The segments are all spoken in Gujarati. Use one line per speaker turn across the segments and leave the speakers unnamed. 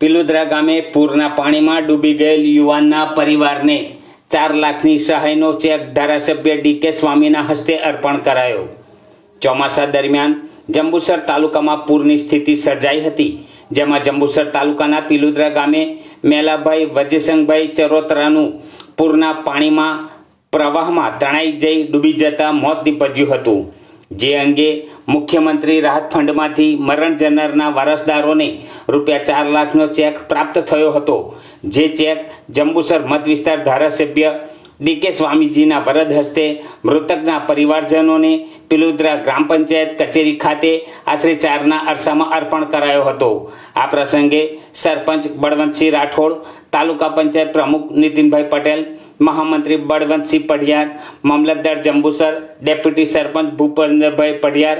પિલુદ્રા ગામે પૂરના પાણીમાં ડૂબી ગયેલ યુવાનના પરિવારને ચાર લાખની સહાયનો ચેક ધારાસભ્ય ડીકે સ્વામીના હસ્તે અર્પણ કરાયો. ચોમાસા દરમિયાન જંબુસર તાલુકામાં પૂરની સ્થિતિ સર્જાઈ હતી, જેમાં જંબુસર તાલુકાના પિલુદરા ગામે મેલાભાઈ વજયસંગભાઈ ચરોતરાનું પૂરના પાણીમાં પ્રવાહમાં તણાઈ જઈ ડૂબી જતા મોત નીપજ્યું હતું. જે અંગે મુખ્યમંત્રી રાહત ફંડમાંથી મરણ જનારના વારસદારોને રૂપિયા ચાર લાખનો ચેક પ્રાપ્ત થયો હતો. જે ચેક જંબુસર મત વિસ્તાર ધારાસભ્ય ડીકે સ્વામીજીના વરદ હસ્તે મૃતકના પરિવારજનોને પિલુદ્રા ગ્રામ પંચાયત કચેરી ખાતે આશરે ચારના અરસામાં અર્પણ કરાયો હતો. આ પ્રસંગે સરપંચ બળવંતસિંહ રાઠોડ, તાલુકા પંચાયત પ્રમુખ નીતિનભાઈ પટેલ મહામંત્રી બળવંતસિંહ પઢિયાર, મામલતદાર જંબુસર, ડેપ્યુટી સરપંચ ભૂપેન્દ્રભાઈ પઢિયાર,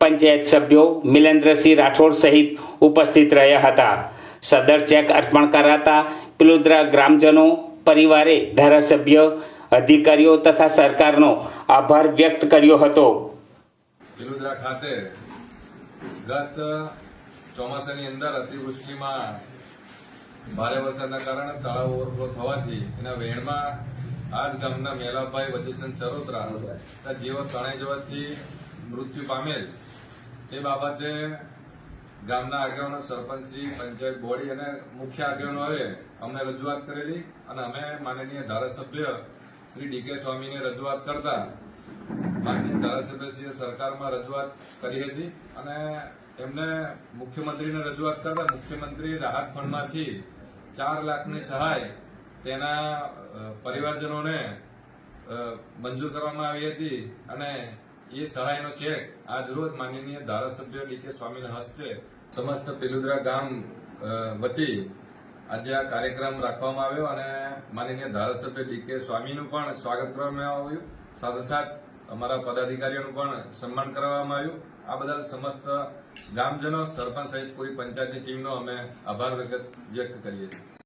પંચાયત સભ્યો મિલેન્દ્રસિંહ રાઠોડ સહિત ઉપસ્થિત રહ્યા હતા. સદર ચેક અર્પણ કરાતા પિલુદ્રા ગ્રામજનો, પરિવારે ધારાસભ્ય, અધિકારીઓ તથા સરકારનો આભાર વ્યક્ત કર્યો હતો.
પિલુદ્રા ખાતે ગત ચોમાસાની અંદર અતિવૃષ્ટિમાં ભારે વરસાદના કારણે તળાવ ઓવરફ્લો થવાથી એના વહેણમાં આજ ગામના મેલાભાઈ વજીસન ચરોતરા જીવો તણાઈ જવાથી મૃત્યુ પામેલ, તે બાબતે ગામના આગેવાનો સરપંચશ્રી પંચાયત બોડી અને મુખ્ય આગેવાનોએ અમને રજૂઆત કરેલી અને અમે માનનીય ધારાસભ્ય શ્રી ડીકે સ્વામીને રજૂઆત કરતા માનનીય ધારાસભ્યશ્રીએ સરકારમાં રજૂઆત કરી હતી અને એમને મુખ્યમંત્રીને રજૂઆત કરતા મુખ્યમંત્રી રાહત ફંડમાંથી ચાર લાખની સહાય તેના પરિવારજનોને મંજૂર કરવામાં આવી હતી અને એ સહાયનો ચેક આજ રોજ માનનીય ધારાસભ્ય ડીકે સ્વામીના હસ્તે સમસ્ત પેલુદરા ગામ વતી આજે આ કાર્યક્રમ રાખવામાં આવ્યો અને માનનીય ધારાસભ્ય ડીકે સ્વામીનું પણ સ્વાગત કરવામાં આવ્યું. સાથે સાથ અમારા પદાધિકારીઓનું પણ સન્માન કરવામાં આવ્યું. આ બદલ સમસ્ત ગામજનો, સરપંચ સહિત પૂરી પંચાયતની ટીમનો અમે આભાર વ્યક્ત કરીએ છીએ.